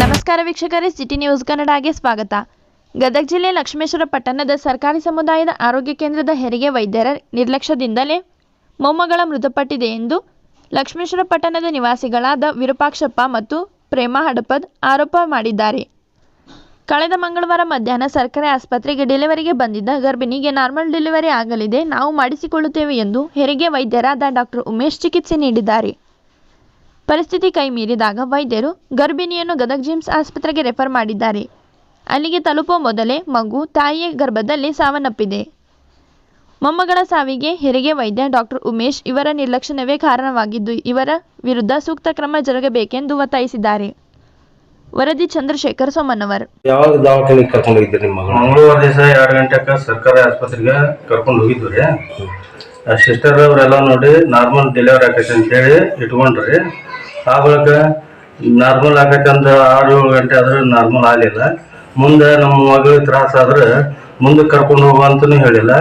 ನಮಸ್ಕಾರ ವೀಕ್ಷಕರೇ, city news ಕನ್ನಡಗೆ ಸ್ವಾಗತ. ಗದಗ ಜಿಲ್ಲೆ ಲಕ್ಷ್ಮೇಶ್ವರ ಪಟ್ಟಣದ ಸರ್ಕಾರಿ ಸಮುದಾಯದ ಆರೋಗ್ಯ ಕೇಂದ್ರದ ಹೆರಿಗೆ ವೈದ್ಯರ ನಿರ್ಲಕ್ಷ್ಯದಿಂದಲೇ ಮೊಮ್ಮಗಳ ಮೃತಪಟ್ಟಿದೆ ಎಂದು ಲಕ್ಷ್ಮೇಶ್ವರ ಪಟ್ಟಣದ ನಿವಾಸಿಗಳಾದ ವಿರೂಪಾಕ್ಷಪ್ಪ ಮತ್ತು ಪ್ರೇಮ ಹಡಪದ್ ಆರೋಪ ಮಾಡಿದ್ದಾರೆ. ಕಳೆದ ಮಂಗಳವಾರ ಮಧ್ಯಾಹ್ನ ಸರ್ಕಾರಿ ಆಸ್ಪತ್ರೆಗೆ ಡೆಲಿವರಿಗೆ ಬಂದಿದ್ದ ಗರ್ಭಿಣಿಗೆ ನಾರ್ಮಲ್ ಡೆಲಿವರಿ ಆಗಲಿದೆ, ನಾವು ಮಾಡಿಸಿಕೊಳ್ಳುತ್ತೇವೆ ಎಂದು ಹೆರಿಗೆ ವೈದ್ಯರಾದ ಡಾಕ್ಟರ್ ಉಮೇಶ್ ಚಿಕಿತ್ಸೆ ನೀಡಿದ್ದಾರೆ. ಪರಿಸ್ಥಿತಿ ಕೈ ಮೀರಿದಾಗ ವೈದ್ಯರು ಗರ್ಭಿಣಿಯನ್ನು ಗದಗ ಜಿಮ್ಸ್ ಆಸ್ಪತ್ರೆಗೆ ರೆಫರ್ ಮಾಡಿದ್ದಾರೆ. ಅಲ್ಲಿಗೆ ತಲುಪುವ ಮೊದಲೇ ಮಗು ತಾಯಿಯ ಗರ್ಭದಲ್ಲಿ ಸಾವನ್ನಪ್ಪಿದೆ. ಮೊಮ್ಮಗಳ ಸಾವಿಗೆ ಹೆರಿಗೆ ವೈದ್ಯ ಡಾಕ್ಟರ್ ಉಮೇಶ್ ಇವರ ನಿರ್ಲಕ್ಷ್ಯವೇ ಕಾರಣವಾಗಿದ್ದು ಇವರ ವಿರುದ್ಧ ಸೂಕ್ತ ಕ್ರಮ ಜರುಗಬೇಕೆಂದು ಒತ್ತಾಯಿಸಿದ್ದಾರೆ. ವರದಿ ಚಂದ್ರಶೇಖರ್ ಸೋಮನವರ್. ಯಾವಾಗ ದವಾಖಾನೆಗೆ ಕರ್ಕೊಂಡು ಹೋಗಿದ್ದೆ ನಿಮ್ಮ ಮಗಳು? ಮಂಗಳವಾರ ದಿವಸ ಎರಡು ಗಂಟೆಗೆ ಸರ್ಕಾರಿ ಆಸ್ಪತ್ರೆಗೆ ಕರ್ಕೊಂಡು ಹೋಗಿದ್ದು ರೀ. ಸಿಸ್ಟರ್ ಅವರೆಲ್ಲ ನೋಡಿ ನಾರ್ಮಲ್ ಡೆಲಿವರಿ ಅಂತ ಅಂತೇಳಿ ಇಟ್ಕೊಂಡ್ರಿ. ಆ ಬಳಿಕ ನಾರ್ಮಲ್ ಆಕೈತೆ ಅಂತ ಆರು ಏಳು ಗಂಟೆ ಆದ್ರೆ ನಾರ್ಮಲ್ ಆಗಲಿಲ್ಲ. ಮುಂದೆ ನಮ್ಮ ಮಗಳಿಗೆ ತ್ರಾಸ ಆದ್ರೆ ಮುಂದೆ ಕರ್ಕೊಂಡು ಹೋಗುವ ಅಂತಲೂ ಹೇಳಿಲ್ಲ.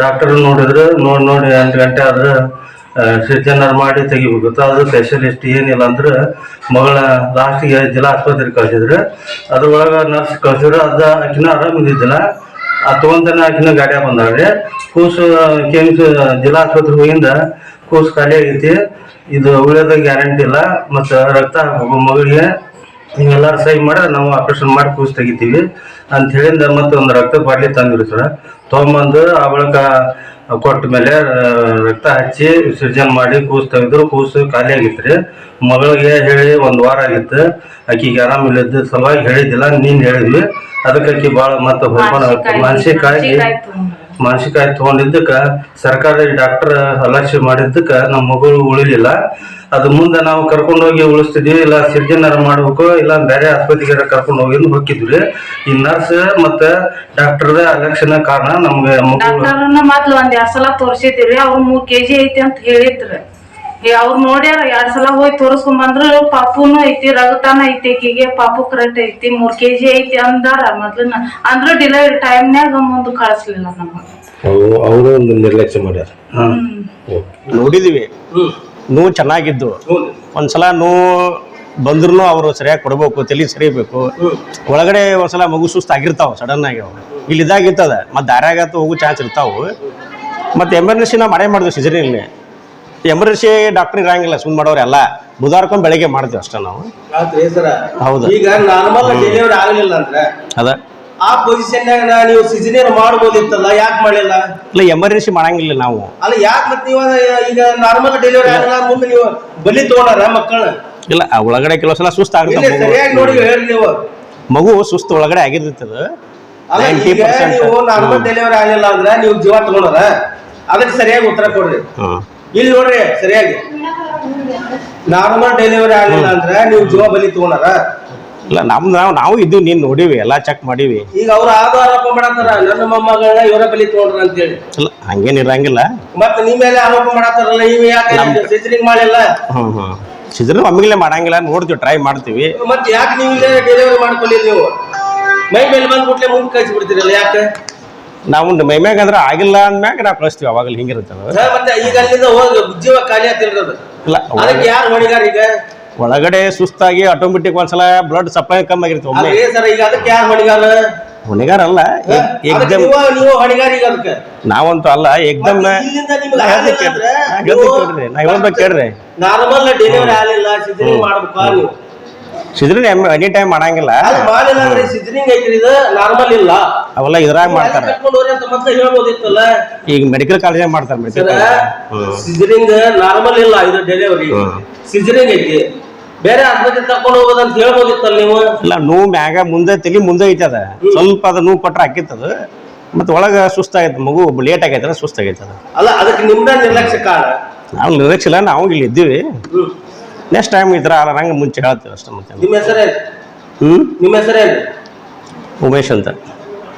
ಡಾಕ್ಟರ್ ನೋಡಿದ್ರೆ ನೋಡಿ ನೋಡಿ ಎಂಟು ಗಂಟೆ ಆದ್ರೆ ಸಿಜನರ್ ಮಾಡಿ ತೆಗಿಬೇಕು. ಅದು ಸ್ಪೆಷಲಿಸ್ಟ್ ಏನಿಲ್ಲ ಅಂದ್ರೆ ಮಗಳ ಲಾಸ್ಟಿಗೆ ಜಿಲ್ಲಾ ಆಸ್ಪತ್ರೆಗೆ ಕಳ್ಸಿದ್ರು. ಅದ್ರೊಳಗೆ ನರ್ಸ್ ಕಳ್ಸಿದ್ರು. ಅದ ಆಕಿನ ಆರಾಮಿದ್ದಿಲ್ಲ ತಗೊಂತನ ಆಕಿನ ಗಾಡಿಯಾಗ ರೀ ಕೂಸು ಕೆಮ್ಸ್ ಜಿಲ್ಲಾ ಆಸ್ಪತ್ರೆ ಹೋಗಿಂದ ಕೂಸು ಖಾಲಿ ಆಗೈತಿ. ಇದು ಉಳಿಯೋದ ಗ್ಯಾರಂಟಿ ಇಲ್ಲ. ಮತ್ತು ರಕ್ತ ಮಗಳಿಗೆ ಹಿಂಗೆಲ್ಲಾರು ಸಹಿ ಮಾಡಿ ನಾವು ಆಪರೇಷನ್ ಮಾಡಿ ಕೂಸು ತೆಗಿತೀವಿ. ಅಂತ ಹೇಳಿಂದ ಮತ್ತೆ ಒಂದು ರಕ್ತ ಬಾಟ್ಲಿ ತಂದಿರಿ ತೊಗೊಂಬಂದು ಆ ಬಳಿಕ ಕೊಟ್ಟ ಮೇಲೆ ರಕ್ತ ಹಚ್ಚಿ ವಿಸರ್ಜನೆ ಮಾಡಿ ಕೂಸು ತೆಗೆದ್ರು ಕೂಸು ಖಾಲಿ ಆಗಿತ್ತು ರೀ. ಮಗಳಿಗೆ ಹೇಳಿ ಒಂದು ವಾರ ಆಗಿತ್ತು. ಆಕಿಗೆ ಆರಾಮಿಲ್ಲದ ಸಲುವಾಗಿ ಹೇಳಿದ್ದಿಲ್ಲ ನೀನು ಹೇಳಿದ್ವಿ. ಅದಕ್ಕೆ ಬಹಳ ಭಾಳ ಮತ್ತೆ ಮನಸಿಗೆ ಮಾನಸಿಕ ಆಗಿ ಮಾನಸಿಕ ಆಗಿ ತಗೊಂಡಿದ್ದಕ್ಕೆ ಸರ್ಕಾರಿ ಡಾಕ್ಟರ್ ಅಲಕ್ಷ್ಯ ಮಾಡಿದ್ದಕ್ಕ ನಮ್ಮ ಮಗಳು ಉಳಿಲಿಲ್ಲ. ಅದು ಮುಂದೆ ನಾವು ಕರ್ಕೊಂಡು ಹೋಗಿ ಉಳಿಸ್ತಿದ್ವಿ, ಇಲ್ಲ ಸಿರ್ಜನರ್ ಮಾಡ್ಬೇಕು, ಇಲ್ಲ ಬೇರೆ ಆಸ್ಪತ್ರೆಗೆ ಕರ್ಕೊಂಡು ಹೋಗಿ ಹೋಗಿದ್ವಿ ಈ ನರ್ಸ್ ಮತ್ತೆ ಡಾಕ್ಟರ್ ಅಲಕ್ಷಣ ಕಾರಣ ನಮ್ಗೆ ಮಗು ಡಾಕ್ಟರ್ನ ಮೊದ್ಲು ಒಂದ್ ಎರಡ್ ಸಲ ತೋರಿಸಿದ್ರಿ ಅವ್ರು ಮೂರ್ ಕೆಜಿ ಐತಿ ಅಂತ ಹೇಳಿದ್ರು. ಅವ್ರು ನೋಡ್ಯಾರ ಎರಡ್ ಸಲ ಹೋಗಿ ತೋರಿಸ್ಕೊಂಡ್ ಬಂದ್ರು ಪಾಪುನು ಐತಿ ರಗತಾನ ಐತಿ ಆಕಿಗೆ ಪಾಪು ಕರೆಕ್ಟ್ ಐತಿ ಮೂರ್ ಕೆಜಿ ಐತಿ ಅಂದಾರ ಮೊದ್ಲನ ಅಂದ್ರ ಡೆಲಿವರಿ ಟೈಮ್ನ್ಯಾಗ ಮುಂದ್ ಕಳಿಸ್ಲಿಲ್ಲ ನಮಗ. ಅವರು ಒಂದು ನಿರ್ಲಕ್ಷ್ಯ ಮಾಡ್ಯಾರ. ಹ್ಮ್. ನೋಡಿದೀವಿ. ನೋವು ಚೆನ್ನಾಗಿದ್ದು. ಒಂದ್ಸಲ ನೋವು ಬಂದ್ರು ಅವರು ಸರಿಯಾಗಿ ಕೊಡ್ಬೇಕು ತಲೆ ಸರಿಬೇಕು. ಒಳಗಡೆ ಒಂದ್ಸಲ ಮಗು ಸುಸ್ತು ಆಗಿರ್ತಾವ ಸಡನ್ ಆಗಿ ಅವು ಇಲ್ಲಿ ಇದಾಗಿರ್ತದ ಮತ್ತೆ ದಾರ್ಯಾಗತ್ತು ಹೋಗೋ ಚಾನ್ಸ್ ಇರ್ತಾವು. ಮತ್ತೆ ಎಮರ್ಜೆನ್ಸಿ ನಾವು ಮಾಡೇ ಮಾಡಿದ್ವಿ ಸಿಜರಿನಲ್ಲಿ ಎಮರ್ಜೆನ್ಸಿ ಡಾಕ್ಟರ್ ಇರಂಗಿಲ್ಲ ಸುಮ್ಮನೆ ಮಾಡೋರು ಎಲ್ಲ. ಬುಧವಾರಕ್ಕೊಮ್ಮೆ ಬೆಳಗ್ಗೆ ಮಾಡ್ತೀವಿ ಅಷ್ಟೇ ನಾವು. ಹೌದು. ಈಗ ನಾರ್ಮಲ್ ಡೆಲಿವರಿ ಆಗಲಿಲ್ಲ ಅಂದ್ರೆ ಅದ. ಆ ಪೊಸಿಷನ್ ನೀವು ಸಿಜನೇರ್ ಮಾಡ್ಬೋದಿತ್ತಲ್ಲ ಯಾಕೆ ಮಾಡಿಲ್ಲ? ಇಲ್ಲ ಎಮರ್ಜೆನ್ಸಿ ಮಾಡಂಗಿಲ್ಲ ನಾವು. ಅಲ್ಲ ಯಾಕೆ ಮತ್ತೆ ನೀವು ಈಗ ನಾರ್ಮಲ್ ಡೆಲಿವರಿ ಆಗಲ್ಲ ಮುಂದೆ ನೀವು ಬಲಿ ತಗೊಂಡಾರ ಮಕ್ಕಳನ್ನ? ಇಲ್ಲ ಆ ಒಳಗಡೆ ಕೆಲವು ಸಲ ಸುಸ್ತು ಆಗುತ್ತೆ ಸರಿಯಾಗಿ ನೋಡಿ ಹೇಳಿ ನೀವು. ಮಗು ಸುಸ್ತು ಒಳಗಡೆ ಆಗಿರ್ತದ. ಅದು ನೈಂಟಿ ಈಗ ಪರ್ಸೆಂಟ್ ನೀವು ನಾರ್ಮಲ್ ಡೆಲಿವರಿ ಆಗಲಿಲ್ಲ ಅಂದ್ರೆ ನೀವು ಜೀವ ತಗೊಂಡಾರ ಅದಕ್ಕೆ ಸರಿಯಾಗಿ ಉತ್ತರ ಕೊಡ್ರಿ. ಹಾಂ ಇಲ್ಲಿ ನೋಡ್ರಿ ಸರಿಯಾಗಿ. ನಾರ್ಮಲ್ ಡೆಲಿವರಿ ಆಗಲಿಲ್ಲ ಅಂದ್ರೆ ನೀವು ಜೀವ ಬಲಿ ತಗೊಂಡಾರ? ಇಲ್ಲ ನಮ್ ನಾವು ನಾವು ಇದ್ದೀವಿ ನೀನು ನೋಡಿವಿ ಎಲ್ಲ ಚೆಕ್ ಮಾಡೀವಿ. ಈಗ ಅವ್ರು ಆದ ಆರೋಪ ಮಾಡತ್ತಾರ ನನ್ನ ಮೊಮ್ಮಗಳನ್ನ ಇವರ ಬಲಿ ತಗೊಂಡ್ರ ಅಂತೇಳಿ. ಇಲ್ಲ ಹಂಗೇನ್ ಇರಂಗಿಲ್ಲ. ಮತ್ತೆ ನಿಮ್ಮ ಮೇಲೆ ಆರೋಪ ಮಾಡತ್ತಾರಲ್ಲ ನೀವು ಯಾಕೆ ಸಿಜರಿಂಗ್ ಮಾಡಿಲ್ಲ? ಹ್ಮ್ ಹ್ಮ್. ಸಿದ್ರ ಒಮ್ಮಿಗೆ ಮಾಡಂಗಿಲ್ಲ ನೋಡ್ತೀವಿ ಟ್ರೈ ಮಾಡ್ತೀವಿ. ಮತ್ತೆ ಯಾಕೆ ನೀವು ಡೆಲಿವರಿ ಮಾಡ್ಕೊಳ್ಳಿ ನೀವು? ಮೈ ಮೇಲೆ ಬಂದ್ಬಿಟ್ಲೆ ಮುಂದೆ ಕಳ್ಸಿ ಬಿಡ್ತೀರಲ್ಲ ಯಾಕೆ? ನಾವು ಮೈಮ್ಯಾಗ ಅಂದ್ರೆ ಆಗಿಲ್ಲ ಅಂದ್ಮ್ಯಾಗ ನಾವು ಕಳಿಸ್ತೀವಿ. ಅವಾಗಲ್ಲಿ ಹಿಂಗಿರುತ್ತೆ ಅದು. ಹಾ, ಮತ್ತೆ ಈಗ ಅಲ್ಲಿಂದ ಹೋಗಿ ಜೀವ ಖಾಲಿ ಆಗ್ತಿರೋದು ಇಲ್ಲ ಅದಕ್ಕೆ ಯಾರು ಹೊಣಿಗಾರ ಈಗ? ಒಳಗಡೆ ಸುಸ್ತಾಗಿ ಆಟೋಮೆಟಿಕ್ ಒಂದ್ಸಲ ಬ್ಲಡ್ ಸಪ್ಲೈ ಕಮ್ಮಿ ಆಗಿರುತ್ತೆ ಒಮ್ಮೆ. ಅದೇ ಸರ್ ಈಗ ಅದಕ್ಕೆ ಯಾರು ಹೊಣಿಗಾರ? ಹೊಣೆಗಾರ ಅಲ್ಲ ಅದಕ್ಕೆ ಏಕ್ದಮ್ ನೀವು ನೀವು ಹೊಣಿಗಾರ ಈಗ ಅದಕ್ಕೆ? ನಾವಂತೂ ಅಲ್ಲ ಎಕ್ಸಾಮ್ ಮತ್ತೆ ಇಲ್ಲಿಂದ ನಿಮ್ಗೆ ನಾ ಹೇಳ್ದೆ ಆಗಿಲ್ಲ ಕೇಳ್ರಿ ಅಂದ್ರೆ ನಾ ಹೇಳ್ದೆ ಕೇಳ್ರಿ ನಾ ಹೇಳ್ದೆ ಕೇಳ್ರಿ ನಾರ್ಮಲ್ ಡೆಲಿವರಿ ಆಗಲಿಲ್ಲ ಸಿಜರಿಂಗ್ ಮಾಡ್ಬೇಕಾ ನೀವು? ಸಿದ್ರಿ ಎನಿ ಟೈಮ್ ಮಾಡಂಗಿಲ್ಲ. ಅದು ಮಾಡಿಲ್ಲ ಅಂದ್ರೆ ಸಿಜರಿಂಗ್ ಐತ್ರಿ ಇದು? ನಾರ್ಮಲ್ ಇಲ್ಲ. ಅವೆಲ್ಲ ಇದ್ರಾಗ ಮಾಡ್ತಾರೆ. ಈಗ ಮೆಡಿಕಲ್ ಕಾಲೇಜ್ ಮಾಡ್ತಾರೆ ಮೆಡಿಕಲ್ ಸಿಜರಿಂಗ್ ನಾರ್ಮಲ್ ಇಲ್ಲ ಇದು ಡೆಲಿವರಿ ಸಿಜರಿಂಗ್ ಐತಿ. ಬೇರೆ ಆಸ್ಪತ್ರೆ ಹೋಗೋದಂತ ಹೇಳ್ಬೋದಿತ್ತಲ್ಲ ನೀವು? ಇಲ್ಲ ನೋವು ಮ್ಯಾಗ ಮುಂದೆ ತಲಿ ಮುಂದೆ ಐತೆ ಅದ. ಸ್ವಲ್ಪ ಅದ ನೋವು ಕೊಟ್ರೆ ಅದು ಮತ್ತೆ ಒಳಗ ಸುಸ್ತಾಗೈತೆ ಮಗು ಲೇಟ್ ಆಗೈತೆ ಸುಸ್ತಾಗೈತೆ ಅದ ಅಲ್ಲ ಅದಕ್ಕೆ ನಿಮ್ದ ನಿರ್ಲಕ್ಷ್ಯ ಕಾರಣ? ನಾವು ಇಲ್ಲ ನಾವು ಇಲ್ಲಿ ಇದ್ದೀವಿ. ನೆಕ್ಸ್ಟ್ ಟೈಮ್ ಈ ಥರ ಮುಂಚೆ ಹೇಳ್ತೀವಿ ಅಷ್ಟೇ ಮತ್ತೆ. ನಿಮ್ಮ ಹೆಸರೇ ಹ್ಞೂ ನಿಮ್ಮ ಹೆಸರೇನು? ಉಮೇಶ್ ಅಂತ.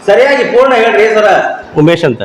ಸರಿಯಾಗಿ ಪೂರ್ಣ ಹೇಳ್ರಿ ಸರ. ಉಮೇಶ್ ಅಂತ.